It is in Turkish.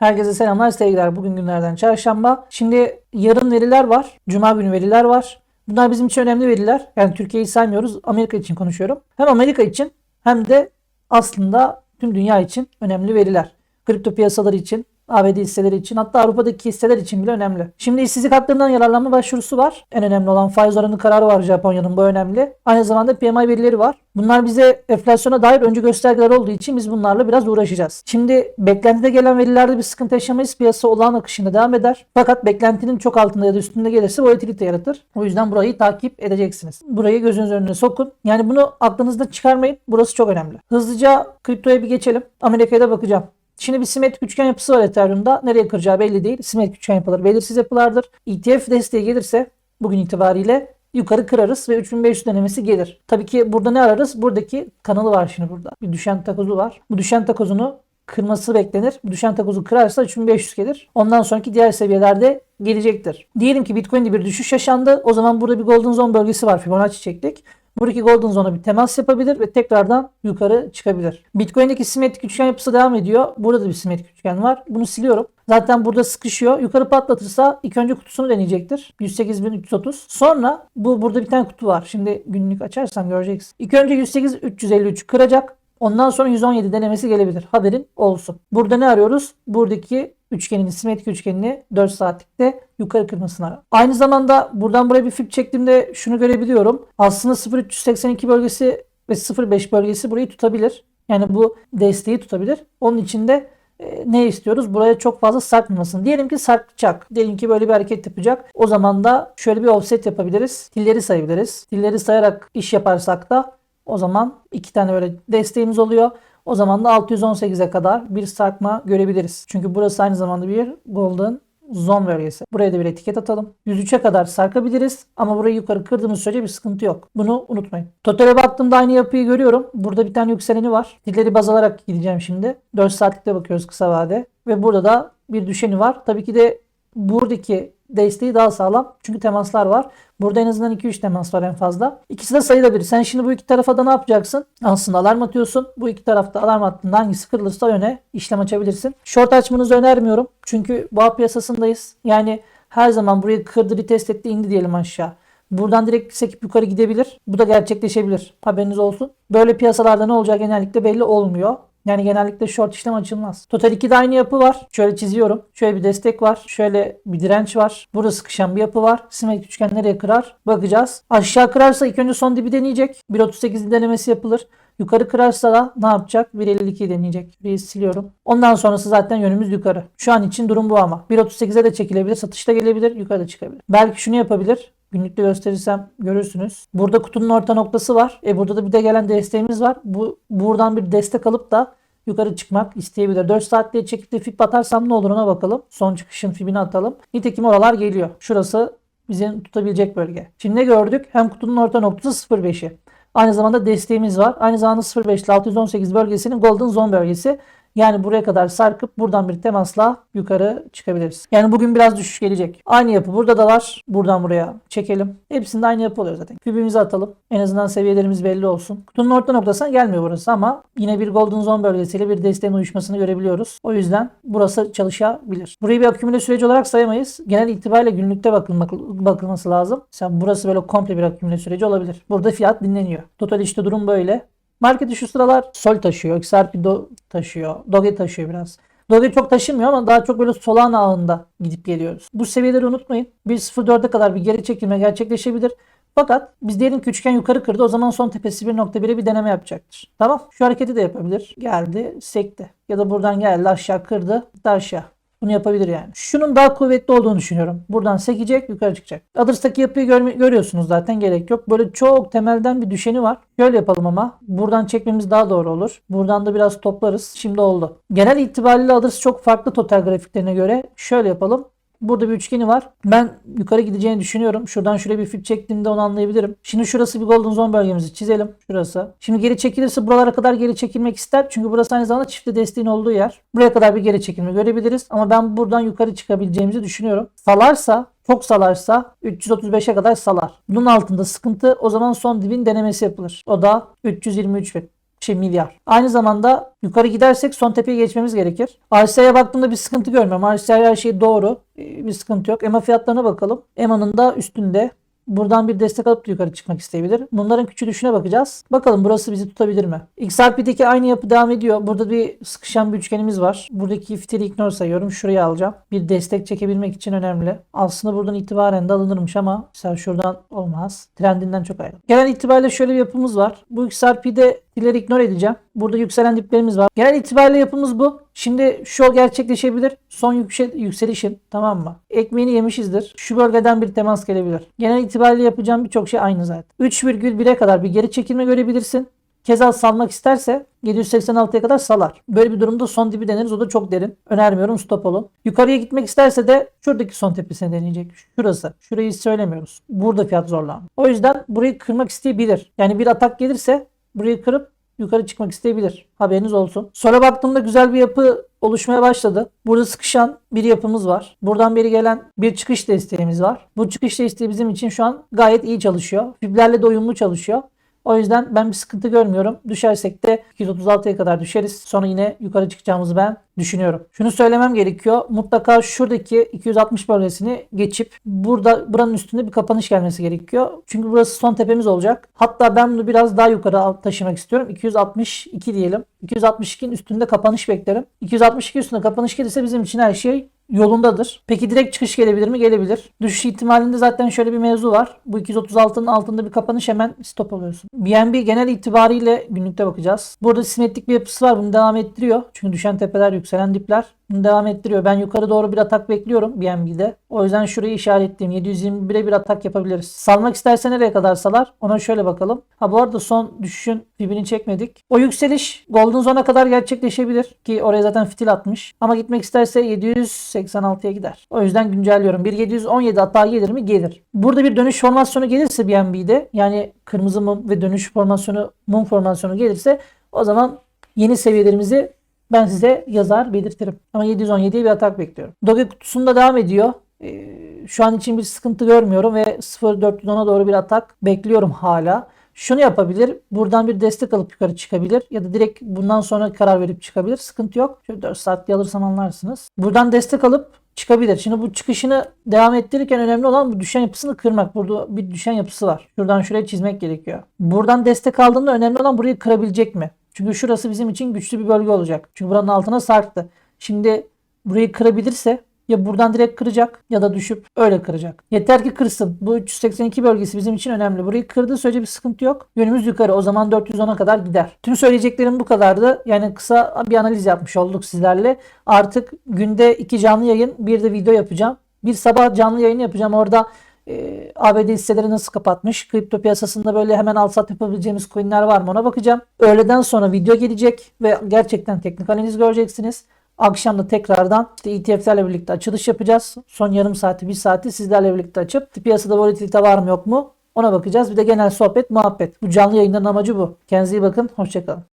Herkese selamlar, sevgiler. Bugün günlerden çarşamba. Şimdi yarın veriler var. Cuma günü veriler var. Bunlar bizim için önemli veriler. Yani Türkiye'yi saymıyoruz. Amerika için konuşuyorum. Hem Amerika için hem de aslında tüm dünya için önemli veriler. Kripto piyasaları için, ABD hisseleri için hatta Avrupa'daki hisseler için bile önemli. Şimdi işsizlik haklarından yararlanma başvurusu var. En önemli olan faiz oranı kararı var Japonya'nın bu önemli. Aynı zamanda PMI verileri var. Bunlar bize enflasyona dair öncü göstergeler olduğu için biz bunlarla biraz uğraşacağız. Şimdi beklentide gelen verilerde bir sıkıntı yaşamayız. Piyasa olağan akışında devam eder. Fakat beklentinin çok altında ya da üstünde gelirse volatilite yaratır. O yüzden burayı takip edeceksiniz. Burayı gözünüz önüne sokun. Yani bunu aklınızda çıkarmayın. Burası çok önemli. Hızlıca kriptoya bir geçelim. Amerika'ya da bakacağım. Şimdi bir simetrik üçgen yapısı var Ethereum'da. Nereye kıracağı belli değil. Simetrik üçgen yapıları belirsiz yapılardır. ETF desteği gelirse bugün itibariyle yukarı kırarız ve 3500 denemesi gelir. Tabii ki burada ne ararız? Buradaki kanalı var şimdi burada. Bir düşen takozu var. Bu düşen takozunu kırması beklenir. Bu düşen takozu kırarsa 3500 gelir. Ondan sonraki diğer seviyelerde gelecektir. Diyelim ki Bitcoin'de bir düşüş yaşandı. O zaman burada bir Golden Zone bölgesi var. Fibonacci çektik. Buradaki Golden Zone'a bir temas yapabilir ve tekrardan yukarı çıkabilir. Bitcoin'deki simetrik üçgen yapısı devam ediyor. Burada da bir simetrik üçgen var. Bunu siliyorum. Zaten burada sıkışıyor. Yukarı patlatırsa ilk önce kutusunu deneyecektir. 108.330. Sonra bu burada bir tane kutu var. Şimdi günlük açarsam göreceksin. İlk önce 108.353 kıracak. Ondan sonra 117 denemesi gelebilir. Haberin olsun. Burada ne arıyoruz? Buradaki üçgenin, simetrik üçgenini 4 saatlikte yukarı kırmasını ara. Aynı zamanda buradan buraya bir flip çektiğimde şunu görebiliyorum. Aslında 0382 bölgesi ve 05 bölgesi burayı tutabilir. Yani bu desteği tutabilir. Onun için de e, ne istiyoruz? Buraya çok fazla sarkmamasın. Diyelim ki sarkacak. Diyelim ki böyle bir hareket yapacak. O zaman da şöyle bir offset yapabiliriz. Tilleri sayabiliriz. Tilleri sayarak iş yaparsak da o zaman iki tane böyle desteğimiz oluyor. O zaman da 618'e kadar bir sarkma görebiliriz. Çünkü burası aynı zamanda bir golden zone bölgesi. Buraya da bir etiket atalım. 103'e kadar sarkabiliriz ama burayı yukarı kırdığımız sürece bir sıkıntı yok. Bunu unutmayın. Totale baktığımda aynı yapıyı görüyorum. Burada bir tane yükseleni var. Dilleri baz alarak gideceğim şimdi. 4 saatlikte bakıyoruz kısa vade. Ve burada da bir düşeni var. Tabii ki de buradaki desteği daha sağlam. Çünkü temaslar var. Burada en azından 2-3 temas var en fazla. İkisi de sayılabilir. Sen şimdi bu iki tarafa da ne yapacaksın? Aslında alarm atıyorsun. Bu iki tarafta alarm attığında hangisi kırılırsa öne işlem açabilirsin. Short açmanızı önermiyorum. Çünkü boğa piyasasındayız. Yani her zaman burayı kırdı, retest etti, indi diyelim aşağı. Buradan direkt sekip yukarı gidebilir. Bu da gerçekleşebilir. Haberiniz olsun. Böyle piyasalarda ne olacağı genellikle belli olmuyor. Yani genellikle short işlem açılmaz. Total 2'de aynı yapı var. Şöyle çiziyorum. Şöyle bir destek var. Şöyle bir direnç var. Burada sıkışan bir yapı var. Simetrik üçgen nereye kırar? Bakacağız. Aşağı kırarsa ilk önce son dibi deneyecek. 1.38 denemesi yapılır. Yukarı kırarsa da ne yapacak? 1.52 deneyecek. Burayı siliyorum. Ondan sonrası zaten yönümüz yukarı. Şu an için durum bu ama. 1.38'e de çekilebilir. Satışta gelebilir. Yukarıda çıkabilir. Belki şunu yapabilir. Günlükte gösterirsem görürsünüz. Burada kutunun orta noktası var. E burada da bir de gelen desteğimiz var. Bu buradan bir destek alıp da yukarı çıkmak isteyebilir. 4 saatliğe çekip de fib batarsam ne olur ona bakalım. Son çıkışın fibini atalım. Nitekim oralar geliyor. Şurası bizim tutabilecek bölge. Şimdi ne gördük? Hem kutunun orta noktası 0.5'i. Aynı zamanda desteğimiz var. Aynı zamanda 0.5 ile 618 bölgesinin golden zone bölgesi. Yani buraya kadar sarkıp buradan bir temasla yukarı çıkabiliriz. Yani bugün biraz düşüş gelecek. Aynı yapı burada da var. Buradan buraya çekelim. Hepsinde aynı yapı oluyor zaten. Kübümüzü atalım. En azından seviyelerimiz belli olsun. Kutunun orta noktasına gelmiyor burası ama yine bir golden zone bölgesiyle bir desteğin uyuşmasını görebiliyoruz. O yüzden burası çalışabilir. Burayı bir akümüle süreci olarak sayamayız. Genel itibariyle günlükte bakılmak, bakılması lazım. Mesela burası böyle komple bir akümüle süreci olabilir. Burada fiyat dinleniyor. Total işte durum böyle. Marketi şu sıralar Sol taşıyor. XRP do taşıyor. Doge taşıyor biraz. Doge çok taşımıyor ama daha çok böyle Solana ağında gidip geliyoruz. Bu seviyeleri unutmayın. 1.04'e kadar bir geri çekilme gerçekleşebilir. Fakat biz diyelim ki üçgen yukarı kırdı. O zaman son tepesi 1.1'e bir deneme yapacaktır. Tamam. Şu hareketi de yapabilir. Geldi, sekti. Ya da buradan geldi aşağı kırdı, gitti aşağı. Bunu yapabilir yani. Şunun daha kuvvetli olduğunu düşünüyorum. Buradan sekecek, yukarı çıkacak. Others'taki yapıyı görme- görüyorsunuz zaten gerek yok. Böyle çok temelden bir düşeni var. Şöyle yapalım ama. Buradan çekmemiz daha doğru olur. Buradan da biraz toplarız. Şimdi oldu. Genel itibariyle Others çok farklı total grafiklerine göre. Şöyle yapalım. Burada bir üçgeni var. Ben yukarı gideceğini düşünüyorum. Şuradan şuraya bir flip çektiğimde onu anlayabilirim. Şimdi şurası bir golden zone bölgemizi çizelim. Şurası. Şimdi geri çekilirse buralara kadar geri çekilmek ister. Çünkü burası aynı zamanda çifte desteğin olduğu yer. Buraya kadar bir geri çekilme görebiliriz. Ama ben buradan yukarı çıkabileceğimizi düşünüyorum. Salarsa çok salarsa 335'e kadar salar. Bunun altında sıkıntı o zaman son dibin denemesi yapılır. O da 323 bin. Şey milyar. Aynı zamanda yukarı gidersek son tepeye geçmemiz gerekir. RSI'ye baktığımda bir sıkıntı görmüyorum. RSI her şey doğru. Ee, Bir sıkıntı yok. EMA fiyatlarına bakalım. EMA'nın da üstünde. Buradan bir destek alıp da yukarı çıkmak isteyebilir. Bunların küçülüşüne bakacağız. Bakalım burası bizi tutabilir mi? XRP'deki aynı yapı devam ediyor. Burada bir sıkışan bir üçgenimiz var. Buradaki fitili ignore sayıyorum. Şuraya alacağım. Bir destek çekebilmek için önemli. Aslında buradan itibaren de alınırmış ama mesela şuradan olmaz. Trendinden çok ayrı. Genel itibariyle şöyle bir yapımız var. Bu XRP'de dileri ignore edeceğim. Burada yükselen diplerimiz var. Genel itibariyle yapımız bu. Şimdi şu gerçekleşebilir. Son yüksel yükselişin tamam mı? Ekmeğini yemişizdir. Şu bölgeden bir temas gelebilir. Genel itibariyle yapacağım birçok şey aynı zaten. 3,1'e kadar bir geri çekilme görebilirsin. Keza salmak isterse 786'ya kadar salar. Böyle bir durumda son dibi deneriz. O da çok derin. Önermiyorum stop olun. Yukarıya gitmek isterse de şuradaki son tepesini deneyecek. Şurası. Şurayı söylemiyoruz. Burada fiyat zorlanmış. O yüzden burayı kırmak isteyebilir. Yani bir atak gelirse burayı kırıp yukarı çıkmak isteyebilir. Haberiniz olsun. Sola baktığımda güzel bir yapı oluşmaya başladı. Burada sıkışan bir yapımız var. Buradan beri gelen bir çıkış desteğimiz var. Bu çıkış desteği bizim için şu an gayet iyi çalışıyor. Fiblerle de uyumlu çalışıyor. O yüzden ben bir sıkıntı görmüyorum. Düşersek de 236'ya kadar düşeriz. Sonra yine yukarı çıkacağımızı ben düşünüyorum. Şunu söylemem gerekiyor. Mutlaka şuradaki 260 bölgesini geçip burada buranın üstünde bir kapanış gelmesi gerekiyor. Çünkü burası son tepemiz olacak. Hatta ben bunu biraz daha yukarı taşımak istiyorum. 262 diyelim. 262'nin üstünde kapanış beklerim. 262 üstünde kapanış gelirse bizim için her şey yolundadır. Peki direkt çıkış gelebilir mi? Gelebilir. Düşüş ihtimalinde zaten şöyle bir mevzu var. Bu 236'nın altında bir kapanış hemen stop alıyorsun. BNB genel itibariyle günlükte bakacağız. Burada simetrik bir yapısı var. Bunu devam ettiriyor. Çünkü düşen tepeler, yükselen dipler. Devam ettiriyor. Ben yukarı doğru bir atak bekliyorum BNB'de. O yüzden şurayı işaretleyeyim. 721'e bir atak yapabiliriz. Salmak isterse nereye kadar salar? Ona şöyle bakalım. Ha bu arada son düşüşün dibini çekmedik. O yükseliş Golden Zone'a kadar gerçekleşebilir. Ki oraya zaten fitil atmış. Ama gitmek isterse 786'ya gider. O yüzden güncelliyorum. Bir 717 hata gelir mi? Gelir. Burada bir dönüş formasyonu gelirse BNB'de yani kırmızı mum ve dönüş formasyonu mum formasyonu gelirse o zaman yeni seviyelerimizi ben size yazar belirtirim. Ama 717'ye bir atak bekliyorum. Doge kutusunda devam ediyor. Ee, şu an için bir sıkıntı görmüyorum ve 0.410'a doğru bir atak bekliyorum hala. Şunu yapabilir. Buradan bir destek alıp yukarı çıkabilir. Ya da direkt bundan sonra karar verip çıkabilir. Sıkıntı yok. Şöyle 4 saatli alırsam anlarsınız. Buradan destek alıp çıkabilir. Şimdi bu çıkışını devam ettirirken önemli olan bu düşen yapısını kırmak. Burada bir düşen yapısı var. Şuradan şuraya çizmek gerekiyor. Buradan destek aldığında önemli olan burayı kırabilecek mi? Çünkü şurası bizim için güçlü bir bölge olacak. Çünkü buranın altına sarktı. Şimdi burayı kırabilirse ya buradan direkt kıracak ya da düşüp öyle kıracak. Yeter ki kırsın. Bu 382 bölgesi bizim için önemli. Burayı kırdığı sürece bir sıkıntı yok. Yönümüz yukarı. O zaman 410'a kadar gider. Tüm söyleyeceklerim bu kadardı. Yani kısa bir analiz yapmış olduk sizlerle. Artık günde iki canlı yayın bir de video yapacağım. Bir sabah canlı yayın yapacağım. Orada e, ABD hisseleri nasıl kapatmış? Kripto piyasasında böyle hemen al sat yapabileceğimiz coinler var mı ona bakacağım. Öğleden sonra video gelecek ve gerçekten teknik analiz göreceksiniz. Akşam da tekrardan işte ETF'lerle birlikte açılış yapacağız. Son yarım saati, bir saati sizlerle birlikte açıp piyasada volatilite var mı yok mu ona bakacağız. Bir de genel sohbet, muhabbet. Bu canlı yayınların amacı bu. Kendinize iyi bakın. Hoşçakalın.